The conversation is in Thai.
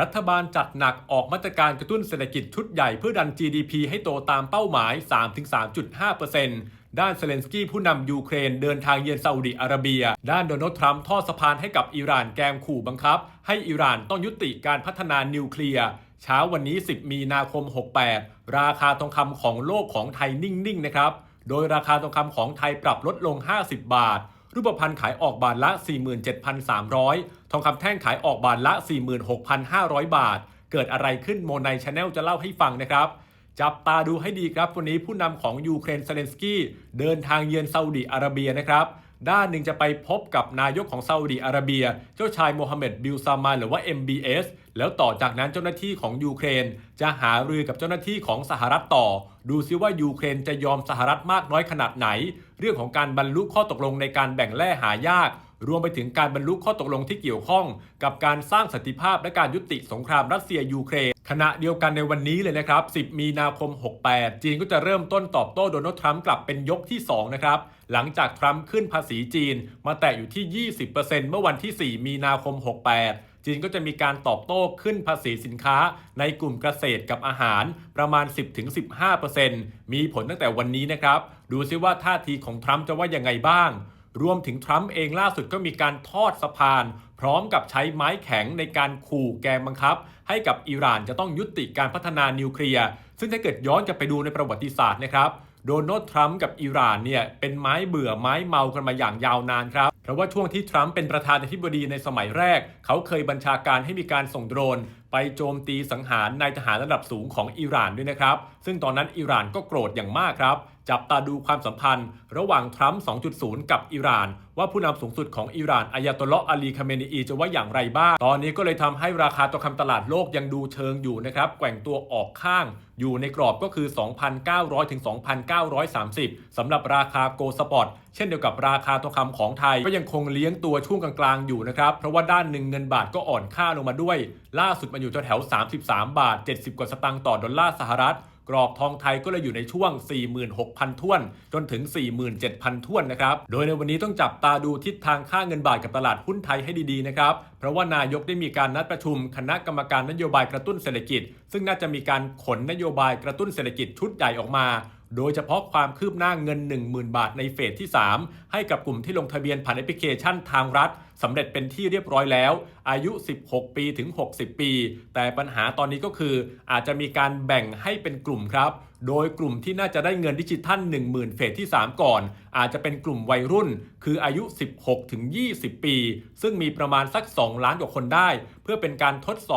รัฐบาลจัดหนักออกมาตรการกระตุ้นเศรษฐกิจชุดใหญ่เพื่อดัน GDP ให้โตตามเป้าหมาย 3-3.5%ด้านเซเลนสกี้ผู้นำยูเครนเดินทางเยือนซาอุดิอาระเบีย ด้านโดนัลด์ทรัมป์ทอดสะพานให้กับอิหร่านแกมขู่บังคับ ให้อิหร่านต้องยุติการพัฒนานิวเคลียร์เช้าวันนี้ 10 มีนาคม 68 ราคาทองคำของโลกของไทยนิ่งๆนะครับ โดยราคาทองคำของไทยปรับลดลง 50 บาท รูปพรรณขายออกบาทละ 47,300 ทองคำแท่งขายออกบาทละ 46,500 บาท เกิดอะไรขึ้นโมไนชาแนลจะเล่าให้ฟังนะครับ จับตาดูให้ดีครับ วันนี้ผู้นำของยูเครนเซเลนสกี้เดินทางเยือนซาอุดิอาระเบียนะครับ ด้านหนึ่งจะไปพบกับนายกของซาอุดีอาระเบีย เจ้าชายโมฮัมเหม็ดบิลซามานหรือว่า MBS แล้วต่อจากนั้นเจ้าหน้าที่ของยูเครน จะหารือกับเจ้าหน้าที่ของสหรัฐต่อ ดูซิว่ายูเครนจะยอมสหรัฐมากน้อยขนาดไหน เรื่องของการบรรลุข้อตกลงในการแบ่งแร่หายาก รวมไปถึงการบรรลุข้อตกลงที่เกี่ยวข้อง กับการสร้างสันติภาพและการยุติสงครามรัสเซียยูเครนขณะเดียวกันในวันนี้เลยนะครับ 10 มีนาคม 68 จีนก็จะเริ่มต้นตอบโต้โดนัลด์ทรัมป์กลับเป็นยกที่ 2 นะครับ หลังจากทรัมป์ขึ้นภาษีจีน มาแตะอยู่ที่ 20%เมื่อวันที่ 4 มีนาคม 68จีนก็จะมีการตอบโต้ขึ้นภาษีสินค้าในกลุ่มเกษตรกับอาหารประมาณ 10-15%มีผลตั้งแต่วันนี้นะครับ ดูซิว่าท่าทีของทรัมป์จะว่ายังไงบ้าง รวมถึงทรัมป์เองล่าสุดก็มีการทอดสะพาน พร้อมกับใช้ไม้แข็งในการขู่แกมบังคับ ให้กับอิหร่านจะต้องยุติการพัฒนานิวเคลียร์ซึ่งถ้าเกิดย้อนกลับไปดูในประวัติศาสตร์นะครับโดนัลด์ทรัมป์กับอิหร่านเนี่ยเป็นไม้เบื่อไม้เมากันมาอย่างยาวนานครับ เพราะว่าช่วงที่ทรัมป์เป็นประธานาธิบดีในสมัยแรก เขาเคยบัญชาการให้มีการส่งโดรน ไปโจมตีสังหารนายทหารระดับสูงของอิหร่านด้วยนะครับ ซึ่งตอนนั้นอิหร่านก็โกรธอย่างมากครับ จับตาดูความสัมพันธ์ ระหว่างทรัมป์ 2.0 กับอิหร่าน ว่าผู้นำสูงสุดของอิหร่านอายาตอลเลาะอาลีคาเมนีอีจะว่าอย่างไรบ้าง ตอนนี้ก็เลยทำให้ราคาทองคำตลาดโลกยังดูเชิงอยู่นะครับ แกว่งตัวออกข้าง อยู่ในกรอบก็คือ 2,900 ถึง 2,930สำหรับราคาโกลสปอร์ตเช่นเดียวกับราคาทองคำของไทย ก็ยังคงเลี้ยงตัวช่วงกลางๆอยู่นะครับ เพราะว่าด้านหนึ่งเงินบาทก็อ่อนค่าลงมาด้วย ล่าสุดมันอยู่แถวๆ33 บาท 70 กว่าสตางค์ต่อดอลลาร์สหรัฐ กรอบทองไทยก็เลยอยู่ในช่วง 46,000ท้วน จนถึง 47,000ท้วนนะครับ โดยในวันนี้ต้องจับตาดูทิศทางค่าเงินบาทกับตลาดหุ้นไทยให้ดีๆนะครับ เพราะว่านายกได้มีการนัดประชุมคณะกรรมการนโยบายกระตุ้นเศรษฐกิจ ซึ่งน่าจะมีการขนนโยบายกระตุ้นเศรษฐกิจชุดใหญ่ออกมา โดยเฉพาะความคืบหน้าเงิน 10,000 บาทในเฟสที่ 3 ให้กับกลุ่มที่ลงทะเบียนผ่านแอปพลิเคชันทางรัฐสำเร็จเป็นที่เรียบร้อยแล้ว อายุ 16 ปีถึง 60 ปี แต่ปัญหาตอนนี้ก็คือ อาจจะมีการแบ่งให้เป็นกลุ่มครับ โดยกลุ่มที่น่าจะได้เงินดิจิทัล 10,000 เฟสที่ 3 ก่อน อาจจะเป็นกลุ่มวัยรุ่น คืออายุ 16 ถึง 20 ปี ซึ่งมีประมาณสัก 2 ล้านกว่าคนได้ เพื่อเป็นการทดสอบ